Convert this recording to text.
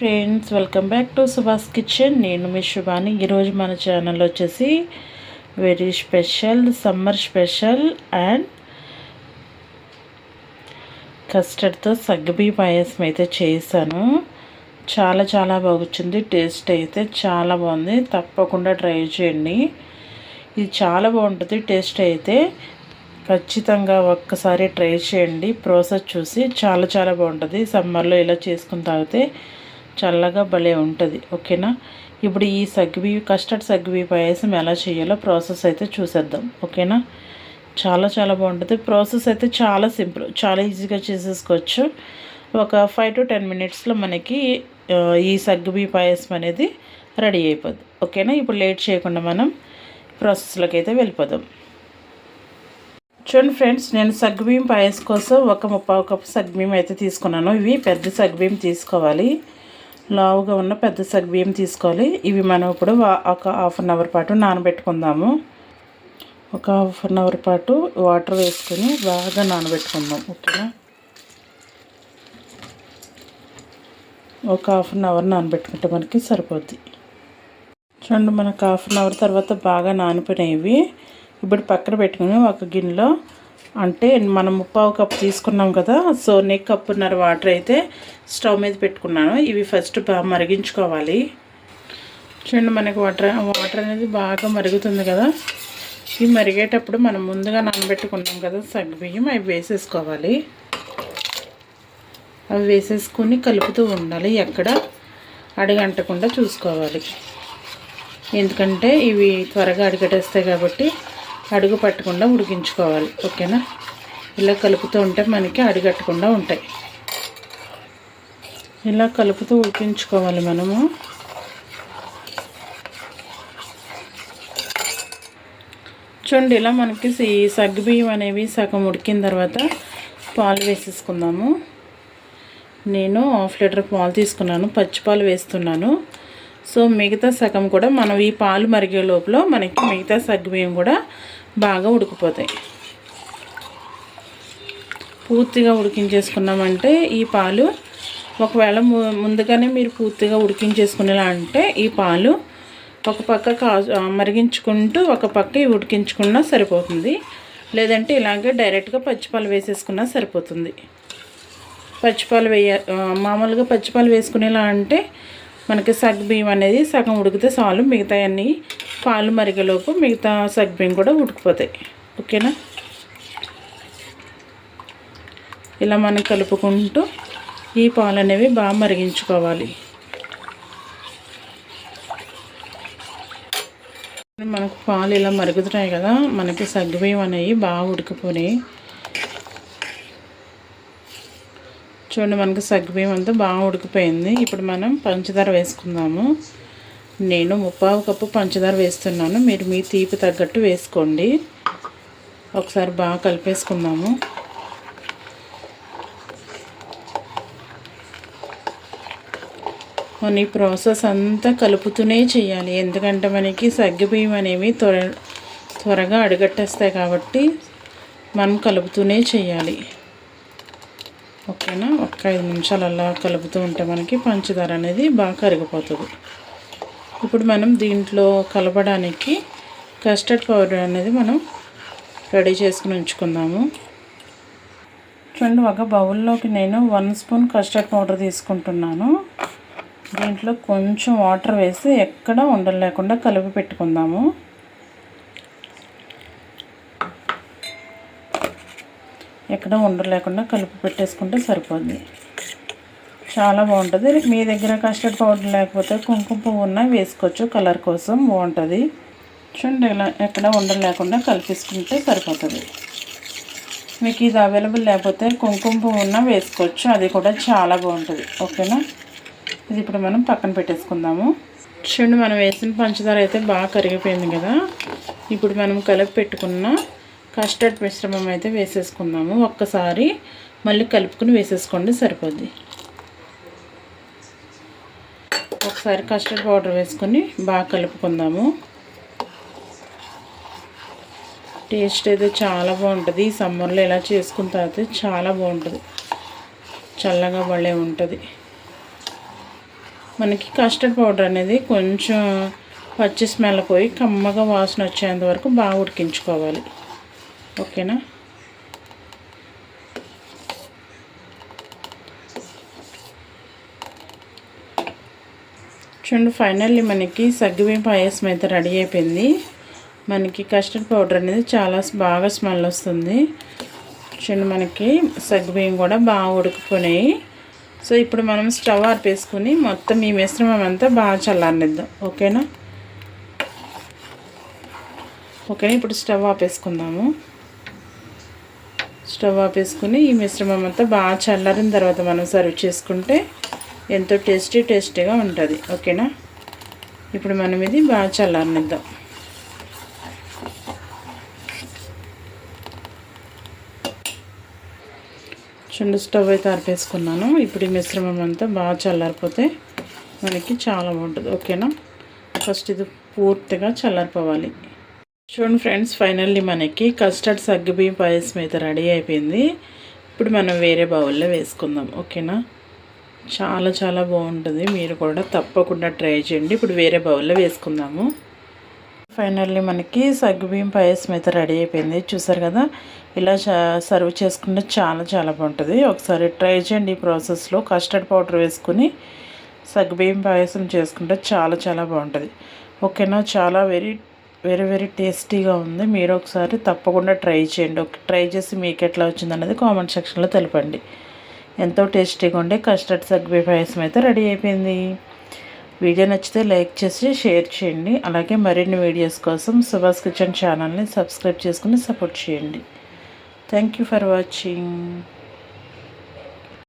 Friends welcome back to Subhash kitchen. నేను మీ శుభాని. ఈరోజు మన ఛానల్ వచ్చేసి very special summer special and కస్టర్డ్తో సగ్గుబీ పాయసం అయితే చేశాను. చాలా చాలా బాగుంది టేస్ట్ అయితే చాలా బాగుంది. తప్పకుండా ట్రై చేయండి. ఇది చాలా బాగుంటుంది టేస్ట్ అయితే. ఖచ్చితంగా ఒక్కసారి ట్రై చేయండి. ప్రాసెస్ చూసి చాలా చాలా బాగుంటుంది. సమ్మర్లో ఇలా చేసుకుని తాగితే చల్లగా భలే ఉంటుంది ఓకేనా? ఇప్పుడు ఈ సగ్గుబి కస్టర్డ్ సగ్గుబి పాయసం ఎలా చేయాలో ప్రాసెస్ అయితే చూసేద్దాం ఓకేనా? చాలా చాలా బాగుంటుంది. ప్రాసెస్ అయితే చాలా సింపుల్ చాలా ఈజీగా చేసేసుకోవచ్చు. ఒక ఫైవ్ టు టెన్ మినిట్స్లో మనకి ఈ సగ్గుబి పాయసం అనేది రెడీ అయిపోద్ది ఓకేనా? ఇప్పుడు లేట్ చేయకుండా మనం ప్రాసెస్లోకి అయితే వెళ్ళిపోదాం. చూడండి ఫ్రెండ్స్ నేను సగ్గుబియ్యం పాయసం కోసం ఒక ముప్పావు కప్పు సగ్గుబియ్యం అయితే తీసుకున్నాను. ఇవి పెద్ద సగ్గుబియ్యం తీసుకోవాలి. లావుగా ఉన్న పెద్ద సగ్గుబియ్యం తీసుకోవాలి. ఇవి మనం ఇప్పుడు ఒక హాఫ్ అన్ అవర్ పాటు నానబెట్టుకుందాము. ఒక హాఫ్ అన్ అవర్ పాటు వాటర్ వేసుకొని బాగా నానబెట్టుకుందాం ఓకేనా? ఒక హాఫ్ అన్ అవర్ నానబెట్టుకుంటే మనకి సరిపోద్ది. చూడండి మనకు హాఫ్ అన్ అవర్ తర్వాత బాగా నానిపోయినవి ఇప్పుడు పక్కన పెట్టుకుని ఒక గిన్నెలో అంటే మనం ముప్పావు కప్పు తీసుకున్నాం కదా సో నెక్ కప్పున్నర వాటర్ అయితే స్టవ్ మీద పెట్టుకున్నాను. ఇవి ఫస్ట్ బాగా మరిగించుకోవాలి. చూడండి మనకి వాటర్ వాటర్ అనేది బాగా మరుగుతుంది కదా. ఇవి మరిగేటప్పుడు మనం ముందుగా నానబెట్టుకున్నాం కదా సగ్గుబియ్యం అవి వేసేసుకోవాలి. అవి వేసేసుకుని కలుపుతూ ఉండాలి ఎక్కడ అడిగంటకుండా చూసుకోవాలి. ఎందుకంటే ఇవి త్వరగా అడిగటేస్తాయి కాబట్టి అడుగు పట్టకుండా ఉడికించుకోవాలి. ఓకేనా? ఇలా కలుపుతూ ఉంటే మనకి అడిగట్టకుండా ఉంటాయి. ఇలా కలుపుతూ ఉడికించుకోవాలి మనము. చూడండి ఇలా మనకి సగ్గుబియ్యం అనేవి సగం ఉడికిన తర్వాత పాలు వేసేసుకుందాము. నేను హాఫ్ లీటర్ పాలు తీసుకున్నాను పచ్చి పాలు వేస్తున్నాను. సో మిగతా సగం కూడా మనం ఈ పాలు మరిగే లోపల మనకి మిగతా సగ్గుబియ్యం కూడా బాగా ఉడికిపోతాయి. పూర్తిగా ఉడికించేసుకున్నామంటే ఈ పాలు ఒకవేళ ముందుగానే మీరు పూర్తిగా ఉడికించేసుకునేలా అంటే ఈ పాలు ఒక పక్క కాజు మరిగించుకుంటూ ఒక పక్క ఉడికించుకున్నా సరిపోతుంది. లేదంటే ఇలాగే డైరెక్ట్గా పచ్చిపాలు వేసేసుకున్నా సరిపోతుంది. పచ్చిపాలు వేయ మామూలుగా పచ్చిపాలు వేసుకునేలా అంటే మనకి సగ్బియ్యం అనేది సగం ఉడికితే చాలు. మిగతా అన్నీ పాలు మరిగేలోపు మిగతా సగ్బియ్యం కూడా ఉడికిపోతాయి. ఓకేనా? ఇలా మనం కలుపుకుంటూ ఈ పాలు అనేవి బాగా మరిగించుకోవాలి. మనకు పాలు ఇలా మరుగుతున్నాయి కదా మనకి సగ్గుబియ్యం అనేవి బాగా ఉడికిపోయినాయి. చూడండి మనకి సగ్గుబియ్యం అంతా బాగా ఉడికిపోయింది. ఇప్పుడు మనం పంచదార వేసుకుందాము. నేను ముప్పావు కప్పు పంచదార వేస్తున్నాను. మీరు మీ తీపి తగ్గట్టు వేసుకోండి. ఒకసారి బాగా కలిపేసుకుందాము. మన ఈ ప్రాసెస్ అంతా కలుపుతూనే చేయాలి. ఎందుకంటే మనకి సగ్గుబియ్యం అనేవి త్వర త్వరగా అడుగట్టేస్తాయి కాబట్టి మనం కలుపుతూనే చేయాలి. ఓకేనా? ఒక ఐదు నిమిషాలు అలా కలుపుతూ ఉంటే మనకి పంచదార అనేది బాగా కరిగిపోతుంది. ఇప్పుడు మనం దీంట్లో కలపడానికి కస్టర్డ్ పౌడర్ అనేది మనం రెడీ చేసుకుని ఉంచుకుందాము. చూడండి ఒక బౌల్లోకి నేను వన్ స్పూన్ కస్టర్డ్ పౌడర్ తీసుకుంటున్నాను. దీంట్లో కొంచెం వాటర్ వేసి ఎక్కడ ఉండలేకుండా కలిపి పెట్టుకుందాము. ఎక్కడ ఉండలేకుండా కలిపి పెట్టేసుకుంటే సరిపోద్ది. చాలా బాగుంటుంది. మీ దగ్గర కస్టర్డ్ పౌడర్ లేకపోతే కుంకుమ పువ్వు ఉన్న వేసుకోవచ్చు కలర్ కోసం బాగుంటుంది. చూడండి ఇలా ఎక్కడ ఉండలేకుండా కలిపేసుకుంటే సరిపోతుంది. మీకు ఇది అవైలబుల్ లేకపోతే కుంకుమ పువ్వు ఉన్న వేసుకోవచ్చు. అది కూడా చాలా బాగుంటుంది. ఓకేనా? ఇది ఇప్పుడు మనం పక్కన పెట్టేసుకుందాము. చూడండి మనం వేసిన పంచదార అయితే బాగా కరిగిపోయింది కదా. ఇప్పుడు మనం కలిపి పెట్టుకున్న కస్టర్డ్ మిశ్రమం అయితే వేసేసుకుందాము. ఒక్కసారి మళ్ళీ కలుపుకుని వేసేసుకోండి సరిపోద్ది. ఒకసారి కస్టర్డ్ పౌడర్ వేసుకొని బాగా కలుపుకుందాము. టేస్ట్ అయితే చాలా బాగుంటుంది. ఈ సమ్మర్లో ఇలా చేసుకున్న తర్వాత చాలా బాగుంటుంది. చల్లగా భలే ఉంటుంది. మనకి కస్టర్డ్ పౌడర్ అనేది కొంచెం పచ్చి స్మెల్ పోయి కమ్మగా వాసన వచ్చేంత వరకు బాగా ఉడికించుకోవాలి. ఓకేనా? చూడండి ఫైనల్లీ మనకి సగ్గుబియ్యం పాయసం అయితే రెడీ అయిపోయింది. మనకి కస్టర్డ్ పౌడర్ అనేది చాలా బాగా స్మెల్ వస్తుంది. చూడండి మనకి సగ్గుబియ్యం కూడా బాగా ఉడికిపోయినాయి. సో ఇప్పుడు మనం స్టవ్ ఆర్పేసుకుని మొత్తం ఈ మిశ్రమం అంతా బాగా చల్లారనిద్దాం. ఓకేనా? ఓకేనా? ఇప్పుడు స్టవ్ ఆపేసుకుందాము. స్టవ్ ఆపేసుకుని ఈ మిశ్రమం అంతా బాగా చల్లారిన తర్వాత మనం సర్వ్ చేసుకుంటే ఎంతో టేస్టీ టేస్టీగా ఉంటుంది. ఓకేనా? ఇప్పుడు మనం ఇది బాగా చల్లారనిద్దాం. చుండు స్టవ్ అయితే ఆర్పేసుకున్నాను. ఇప్పుడు ఈ మిశ్రమం అంతా బాగా చల్లారిపోతే మనకి చాలా బాగుంటుంది. ఓకేనా? ఫస్ట్ ఇది పూర్తిగా చల్లారిపోవాలి. చూడండి ఫ్రెండ్స్ ఫైనల్లీ మనకి కస్టర్డ్ సగ్గుబియ్యం పాయసం అయితే రెడీ అయిపోయింది. ఇప్పుడు మనం వేరే బౌల్లో వేసుకుందాం ఓకేనా? చాలా చాలా బాగుంటుంది మీరు కూడా తప్పకుండా ట్రై చేయండి. ఇప్పుడు వేరే బౌల్లో వేసుకుందాము. ఫైనల్లీ మనకి సగ్గుబియ్యం పాయసం అయితే రెడీ అయిపోయింది చూసారు కదా? ఇలా సర్వ్ చేసుకుంటే చాలా చాలా బాగుంటుంది. ఒకసారి ట్రై చేయండి ఈ ప్రాసెస్లో. కస్టర్డ్ పౌడర్ వేసుకుని సగ్గుబియ్యం పాయసం చేసుకుంటే చాలా చాలా బాగుంటుంది. ఓకేనా? చాలా వెరీ వెరీ వెరీ టేస్టీగా ఉంది. మీరు ఒకసారి తప్పకుండా ట్రై చేయండి. ట్రై చేసి మీకు ఎట్లా వచ్చిందనేది కామెంట్ సెక్షన్లో తెలపండి. ఎంతో టేస్టీగా ఉండే కస్టర్డ్ సగ్బీ పాయసం అయితే రెడీ అయిపోయింది. వీడియో నచ్చితే లైక్ చేసి షేర్ చేయండి. అలాగే మరిన్ని వీడియోస్ కోసం సుభాష్ కిచెన్ ఛానల్ని సబ్స్క్రైబ్ చేసుకుని సపోర్ట్ చేయండి. Thank you for watching.